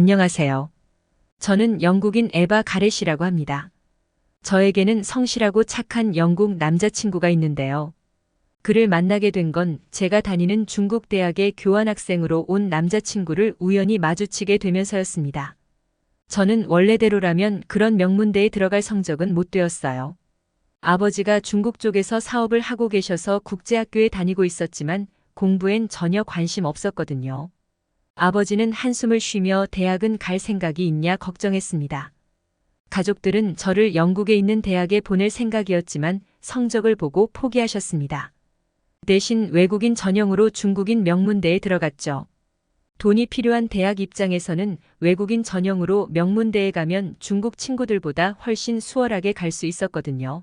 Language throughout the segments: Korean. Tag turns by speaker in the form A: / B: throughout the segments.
A: 안녕하세요. 저는 영국인 에바 가렛이라고 합니다. 저에게는 성실하고 착한 영국 남자친구가 있는데요. 그를 만나게 된 건 제가 다니는 중국 대학의 교환학생으로 온 남자친구를 우연히 마주치게 되면서였습니다. 저는 원래대로라면 그런 명문대에 들어갈 성적은 못 되었어요. 아버지가 중국 쪽에서 사업을 하고 계셔서 국제학교에 다니고 있었지만 공부엔 전혀 관심 없었거든요. 아버지는 한숨을 쉬며 대학은 갈 생각이 있냐 걱정했습니다. 가족들은 저를 영국에 있는 대학에 보낼 생각이었지만 성적을 보고 포기하셨습니다. 대신 외국인 전형으로 중국인 명문대에 들어갔죠. 돈이 필요한 대학 입장에서는 외국인 전형으로 명문대에 가면 중국 친구들보다 훨씬 수월하게 갈 수 있었거든요.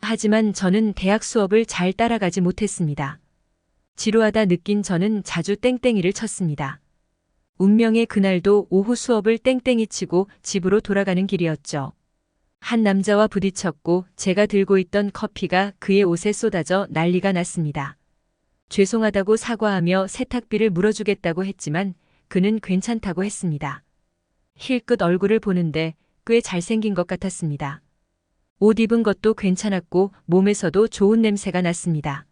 A: 하지만 저는 대학 수업을 잘 따라가지 못했습니다. 지루하다 느낀 저는 자주 땡땡이를 쳤습니다. 운명의 그날도 오후 수업을 땡땡이 치고 집으로 돌아가는 길이었죠. 한 남자와 부딪혔고 제가 들고 있던 커피가 그의 옷에 쏟아져 난리가 났습니다. 죄송하다고 사과하며 세탁비를 물어주겠다고 했지만 그는 괜찮다고 했습니다. 힐끗 얼굴을 보는데 꽤 잘생긴 것 같았습니다. 옷 입은 것도 괜찮았고 몸에서도 좋은 냄새가 났습니다.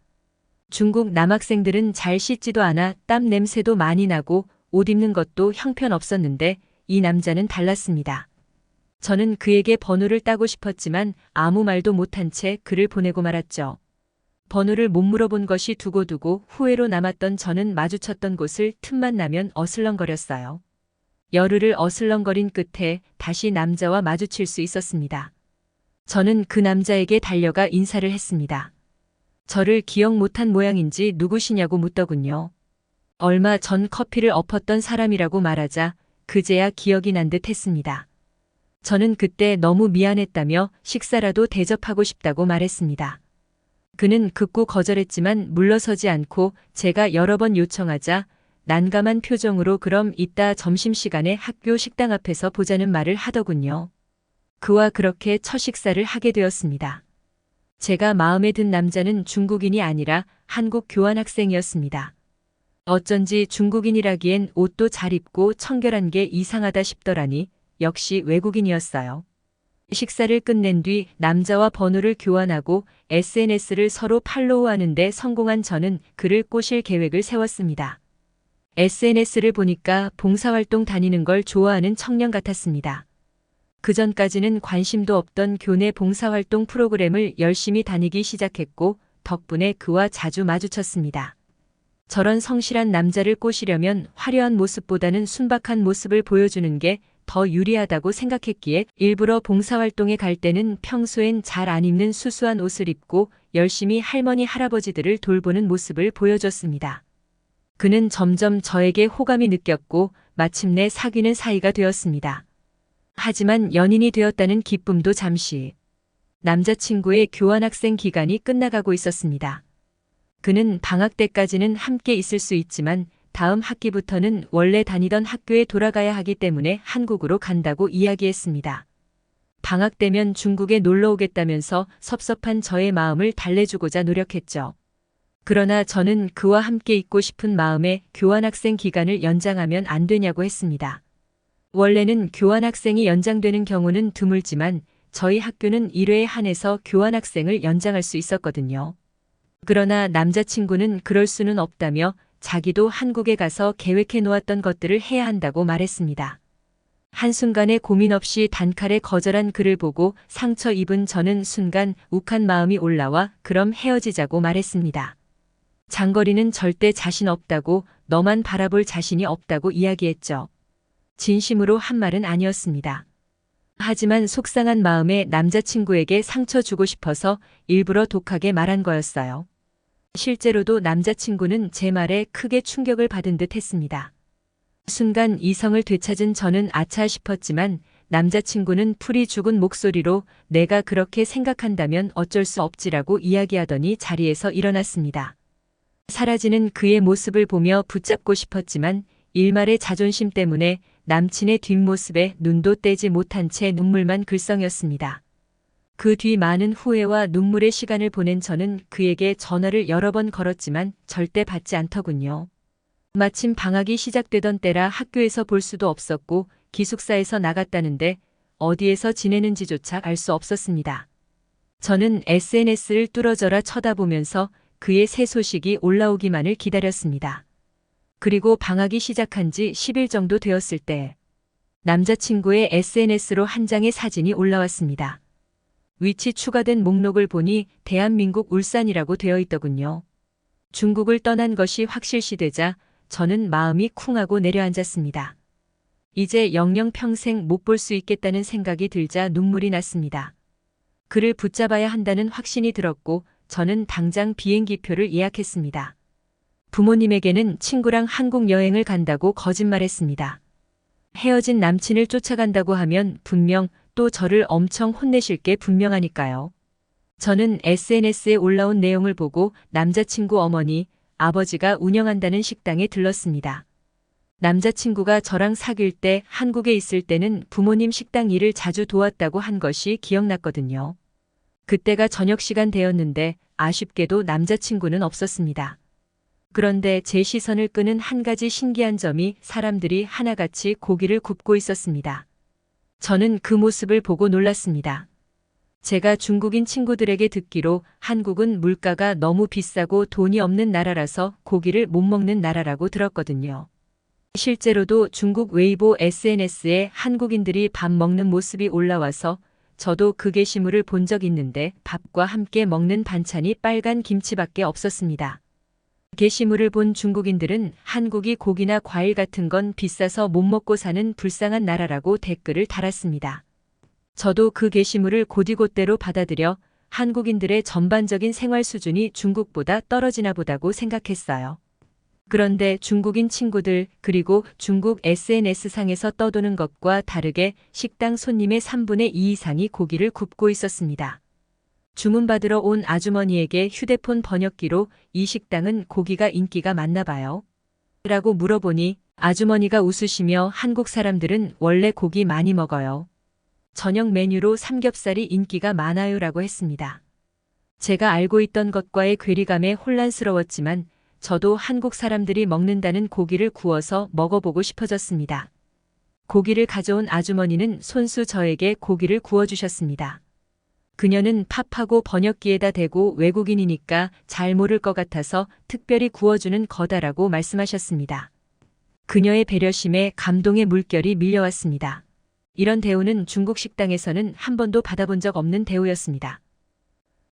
A: 중국 남학생들은 잘 씻지도 않아 땀 냄새도 많이 나고 옷 입는 것도 형편없었는데 이 남자는 달랐습니다. 저는 그에게 번호를 따고 싶었지만 아무 말도 못한 채 그를 보내고 말았죠. 번호를 못 물어본 것이 두고두고 후회로 남았던 저는 마주쳤던 곳을 틈만 나면 어슬렁거렸어요. 열흘을 어슬렁거린 끝에 다시 남자와 마주칠 수 있었습니다. 저는 그 남자에게 달려가 인사를 했습니다. 저를 기억 못한 모양인지 누구시냐고 묻더군요. 얼마 전 커피를 엎었던 사람이라고 말하자 그제야 기억이 난 듯 했습니다. 저는 그때 너무 미안했다며 식사라도 대접하고 싶다고 말했습니다. 그는 극구 거절했지만 물러서지 않고 제가 여러 번 요청하자 난감한 표정으로 그럼 이따 점심시간에 학교 식당 앞에서 보자는 말을 하더군요. 그와 그렇게 첫 식사를 하게 되었습니다. 제가 마음에 든 남자는 중국인이 아니라 한국 교환학생이었습니다. 어쩐지 중국인이라기엔 옷도 잘 입고 청결한 게 이상하다 싶더라니 역시 외국인이었어요. 식사를 끝낸 뒤 남자와 번호를 교환하고 SNS를 서로 팔로우하는데 성공한 저는 그를 꼬실 계획을 세웠습니다. SNS를 보니까 봉사활동 다니는 걸 좋아하는 청년 같았습니다. 그 전까지는 관심도 없던 교내 봉사활동 프로그램을 열심히 다니기 시작했고 덕분에 그와 자주 마주쳤습니다. 저런 성실한 남자를 꼬시려면 화려한 모습보다는 순박한 모습을 보여주는 게 더 유리하다고 생각했기에 일부러 봉사활동에 갈 때는 평소엔 잘 안 입는 수수한 옷을 입고 열심히 할머니 할아버지들을 돌보는 모습을 보여줬습니다. 그는 점점 저에게 호감이 느꼈고 마침내 사귀는 사이가 되었습니다. 하지만 연인이 되었다는 기쁨도 잠시 남자친구의 교환학생 기간이 끝나가고 있었습니다. 그는 방학 때까지는 함께 있을 수 있지만 다음 학기부터는 원래 다니던 학교에 돌아가야 하기 때문에 한국으로 간다고 이야기했습니다. 방학 때면 중국에 놀러 오겠다면서 섭섭한 저의 마음을 달래주고자 노력했죠. 그러나 저는 그와 함께 있고 싶은 마음에 교환학생 기간을 연장하면 안 되냐고 했습니다. 원래는 교환학생이 연장되는 경우는 드물지만 저희 학교는 1회에 한해서 교환학생을 연장할 수 있었거든요. 그러나 남자친구는 그럴 수는 없다며 자기도 한국에 가서 계획해 놓았던 것들을 해야 한다고 말했습니다. 한순간에 고민 없이 단칼에 거절한 그를 보고 상처 입은 저는 순간 욱한 마음이 올라와 그럼 헤어지자고 말했습니다. 장거리는 절대 자신 없다고 너만 바라볼 자신이 없다고 이야기했죠. 진심으로 한 말은 아니었습니다. 하지만 속상한 마음에 남자친구에게 상처 주고 싶어서 일부러 독하게 말한 거였어요. 실제로도 남자친구는 제 말에 크게 충격을 받은 듯 했습니다. 순간 이성을 되찾은 저는 아차 싶었지만 남자친구는 풀이 죽은 목소리로 내가 그렇게 생각한다면 어쩔 수 없지라고 이야기하더니 자리에서 일어났습니다. 사라지는 그의 모습을 보며 붙잡고 싶었지만 일말의 자존심 때문에 남친의 뒷모습에 눈도 떼지 못한 채 눈물만 글썽였습니다. 그 뒤 많은 후회와 눈물의 시간을 보낸 저는 그에게 전화를 여러 번 걸었지만 절대 받지 않더군요. 마침 방학이 시작되던 때라 학교에서 볼 수도 없었고 기숙사에서 나갔다는데 어디에서 지내는지조차 알 수 없었습니다. 저는 SNS를 뚫어져라 쳐다보면서 그의 새 소식이 올라오기만을 기다렸습니다. 그리고 방학이 시작한 지 10일 정도 되었을 때 남자친구의 SNS로 한 장의 사진이 올라왔습니다. 위치 추가된 목록을 보니 대한민국 울산이라고 되어 있더군요. 중국을 떠난 것이 확실시 되자 저는 마음이 쿵하고 내려앉았습니다. 이제 영영 평생 못 볼 수 있겠다는 생각이 들자 눈물이 났습니다. 그를 붙잡아야 한다는 확신이 들었고 저는 당장 비행기표를 예약했습니다. 부모님에게는 친구랑 한국 여행을 간다고 거짓말했습니다. 헤어진 남친을 쫓아간다고 하면 분명 또 저를 엄청 혼내실 게 분명하니까요. 저는 SNS에 올라온 내용을 보고 남자친구 어머니, 아버지가 운영한다는 식당에 들렀습니다. 남자친구가 저랑 사귈 때 한국에 있을 때는 부모님 식당 일을 자주 도왔다고 한 것이 기억났거든요. 그때가 저녁 시간 되었는데 아쉽게도 남자친구는 없었습니다. 그런데 제 시선을 끄는 한 가지 신기한 점이 사람들이 하나같이 고기를 굽고 있었습니다. 저는 그 모습을 보고 놀랐습니다. 제가 중국인 친구들에게 듣기로 한국은 물가가 너무 비싸고 돈이 없는 나라라서 고기를 못 먹는 나라라고 들었거든요. 실제로도 중국 웨이보 SNS에 한국인들이 밥 먹는 모습이 올라와서 저도 그 게시물을 본 적 있는데 밥과 함께 먹는 반찬이 빨간 김치밖에 없었습니다. 게시물을 본 중국인들은 한국이 고기나 과일 같은 건 비싸서 못 먹고 사는 불쌍한 나라라고 댓글을 달았습니다. 저도 그 게시물을 곧이곧대로 받아들여 한국인들의 전반적인 생활 수준이 중국보다 떨어지나 보다고 생각했어요. 그런데 중국인 친구들 그리고 중국 SNS상에서 떠도는 것과 다르게 식당 손님의 3분의 2 이상이 고기를 굽고 있었습니다. 주문받으러 온 아주머니에게 휴대폰 번역기로 이 식당은 고기가 인기가 많나 봐요. 라고 물어보니 아주머니가 웃으시며 한국 사람들은 원래 고기 많이 먹어요. 저녁 메뉴로 삼겹살이 인기가 많아요 라고 했습니다. 제가 알고 있던 것과의 괴리감에 혼란스러웠지만 저도 한국 사람들이 먹는다는 고기를 구워서 먹어보고 싶어졌습니다. 고기를 가져온 아주머니는 손수 저에게 고기를 구워주셨습니다. 그녀는 팝하고 번역기에다 대고 외국인이니까 잘 모를 것 같아서 특별히 구워주는 거다라고 말씀하셨습니다. 그녀의 배려심에 감동의 물결이 밀려왔습니다. 이런 대우는 중국 식당에서는 한 번도 받아본 적 없는 대우였습니다.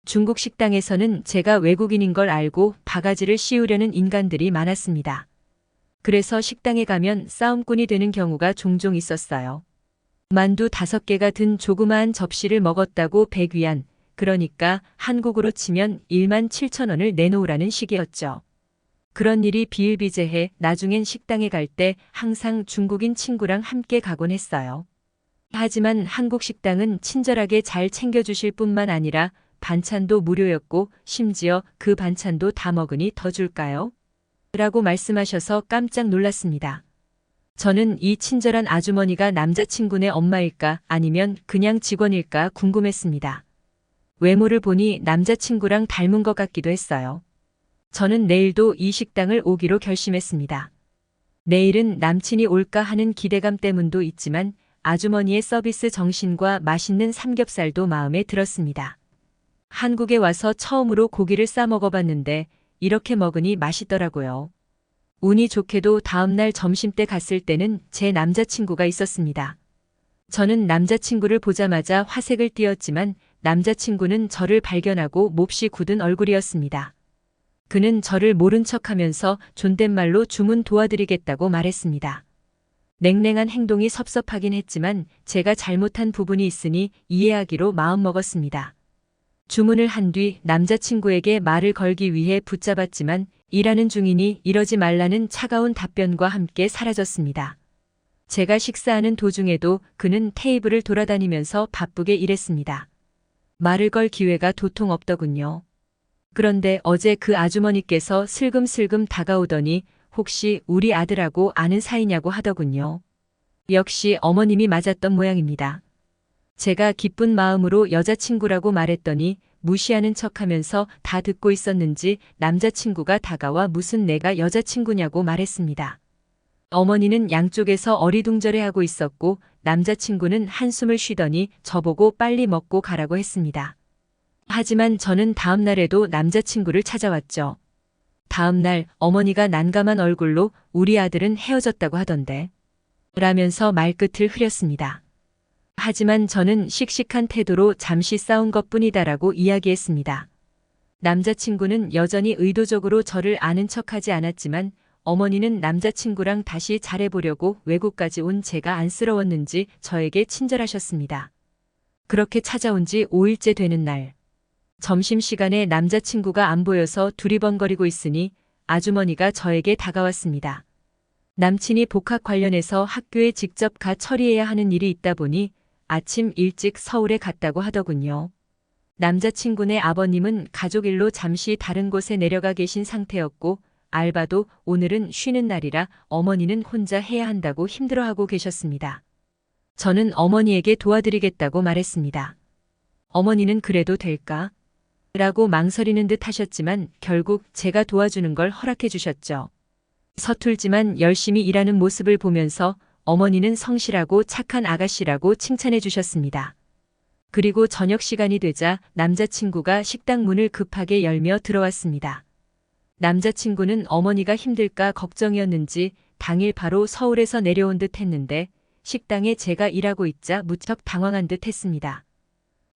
A: 중국 식당에서는 제가 외국인인 걸 알고 바가지를 씌우려는 인간들이 많았습니다. 그래서 식당에 가면 싸움꾼이 되는 경우가 종종 있었어요. 만두 다섯 개가 든 조그마한 접시를 먹었다고 100위안, 그러니까 한국으로 치면 1만 7천 원을 내놓으라는 식이었죠. 그런 일이 비일비재해 나중엔 식당에 갈 때 항상 중국인 친구랑 함께 가곤 했어요. 하지만 한국 식당은 친절하게 잘 챙겨주실 뿐만 아니라 반찬도 무료였고 심지어 그 반찬도 다 먹으니 더 줄까요? 라고 말씀하셔서 깜짝 놀랐습니다. 저는 이 친절한 아주머니가 남자친구네 엄마일까 아니면 그냥 직원일까 궁금했습니다. 외모를 보니 남자친구랑 닮은 것 같기도 했어요. 저는 내일도 이 식당을 오기로 결심했습니다. 내일은 남친이 올까 하는 기대감 때문도 있지만 아주머니의 서비스 정신과 맛있는 삼겹살도 마음에 들었습니다. 한국에 와서 처음으로 고기를 싸 먹어봤는데 이렇게 먹으니 맛있더라고요. 운이 좋게도 다음날 점심때 갔을 때는 제 남자친구가 있었습니다. 저는 남자친구를 보자마자 화색을 띄었지만 남자친구는 저를 발견하고 몹시 굳은 얼굴이었습니다. 그는 저를 모른 척 하면서 존댓말로 주문 도와드리겠다고 말했습니다. 냉랭한 행동이 섭섭하긴 했지만 제가 잘못한 부분이 있으니 이해하기로 마음먹었습니다. 주문을 한 뒤 남자친구에게 말을 걸기 위해 붙잡았지만 일하는 중이니 이러지 말라는 차가운 답변과 함께 사라졌습니다. 제가 식사하는 도중에도 그는 테이블을 돌아다니면서 바쁘게 일했습니다. 말을 걸 기회가 도통 없더군요. 그런데 어제 그 아주머니께서 슬금슬금 다가오더니 혹시 우리 아들하고 아는 사이냐고 하더군요. 역시 어머님이 맞았던 모양입니다. 제가 기쁜 마음으로 여자친구라고 말했더니 무시하는 척 하면서 다 듣고 있었는지 남자친구가 다가와 무슨 내가 여자친구냐고 말했습니다. 어머니는 양쪽에서 어리둥절해하고 있었고 남자친구는 한숨을 쉬더니 저보고 빨리 먹고 가라고 했습니다. 하지만 저는 다음 날에도 남자친구를 찾아왔죠. 다음 날 어머니가 난감한 얼굴로 우리 아들은 헤어졌다고 하던데. 라면서 말끝을 흐렸습니다. 하지만 저는 씩씩한 태도로 잠시 싸운 것 뿐이다라고 이야기했습니다. 남자친구는 여전히 의도적으로 저를 아는 척하지 않았지만 어머니는 남자친구랑 다시 잘해보려고 외국까지 온 제가 안쓰러웠는지 저에게 친절하셨습니다. 그렇게 찾아온 지 5일째 되는 날. 점심시간에 남자친구가 안 보여서 두리번거리고 있으니 아주머니가 저에게 다가왔습니다. 남친이 복학 관련해서 학교에 직접 가 처리해야 하는 일이 있다 보니 아침 일찍 서울에 갔다고 하더군요. 남자친구네 아버님은 가족 일로 잠시 다른 곳에 내려가 계신 상태였고 알바도 오늘은 쉬는 날이라 어머니는 혼자 해야 한다고 힘들어하고 계셨습니다. 저는 어머니에게 도와드리겠다고 말했습니다. 어머니는 그래도 될까? 라고 망설이는 듯 하셨지만 결국 제가 도와주는 걸 허락해 주셨죠. 서툴지만 열심히 일하는 모습을 보면서 어머니는 성실하고 착한 아가씨라고 칭찬해 주셨습니다. 그리고 저녁 시간이 되자 남자친구가 식당 문을 급하게 열며 들어왔습니다. 남자친구는 어머니가 힘들까 걱정이었는지 당일 바로 서울에서 내려온 듯 했는데 식당에 제가 일하고 있자 무척 당황한 듯 했습니다.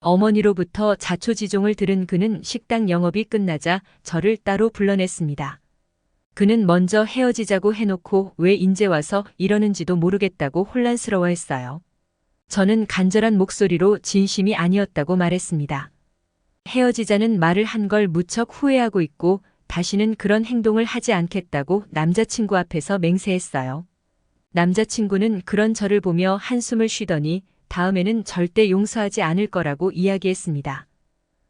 A: 어머니로부터 자초지종을 들은 그는 식당 영업이 끝나자 저를 따로 불러냈습니다. 그는 먼저 헤어지자고 해놓고 왜 인제 와서 이러는지도 모르겠다고 혼란스러워했어요. 저는 간절한 목소리로 진심이 아니었다고 말했습니다. 헤어지자는 말을 한 걸 무척 후회하고 있고 다시는 그런 행동을 하지 않겠다고 남자친구 앞에서 맹세했어요. 남자친구는 그런 저를 보며 한숨을 쉬더니 다음에는 절대 용서하지 않을 거라고 이야기했습니다.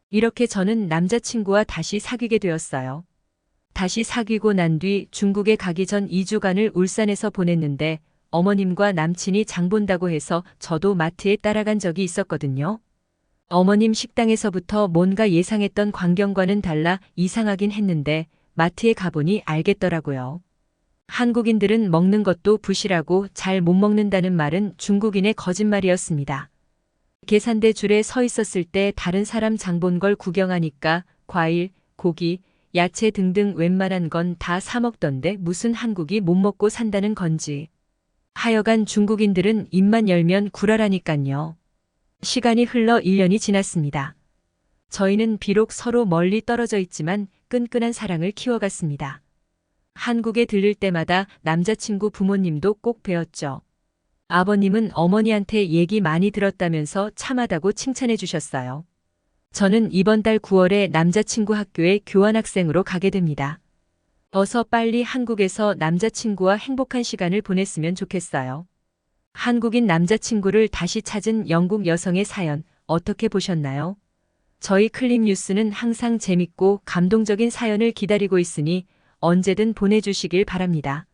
A: 이렇게 저는 남자친구와 다시 사귀게 되었어요. 다시 사귀고 난 뒤 중국에 가기 전 2주간을 울산에서 보냈는데 어머님과 남친이 장 본다고 해서 저도 마트에 따라간 적이 있었거든요. 어머님 식당에서부터 뭔가 예상했던 광경과는 달라 이상하긴 했는데 마트에 가보니 알겠더라고요. 한국인들은 먹는 것도 부실하고 잘 못 먹는다는 말은 중국인의 거짓말이었습니다. 계산대 줄에 서 있었을 때 다른 사람 장본 걸 구경하니까 과일, 고기, 야채 등등 웬만한 건 다 사먹던데 무슨 한국이 못 먹고 산다는 건지. 하여간 중국인들은 입만 열면 구라라니깐요. 시간이 흘러 1년이 지났습니다. 저희는 비록 서로 멀리 떨어져 있지만 끈끈한 사랑을 키워갔습니다. 한국에 들릴 때마다 남자친구 부모님도 꼭 뵈었죠. 아버님은 어머니한테 얘기 많이 들었다면서 참하다고 칭찬해 주셨어요. 저는 이번 달 9월에 남자친구 학교에 교환학생으로 가게 됩니다. 어서 빨리 한국에서 남자친구와 행복한 시간을 보냈으면 좋겠어요. 한국인 남자친구를 다시 찾은 영국 여성의 사연 어떻게 보셨나요? 저희 클립 뉴스는 항상 재밌고 감동적인 사연을 기다리고 있으니 언제든 보내주시길 바랍니다.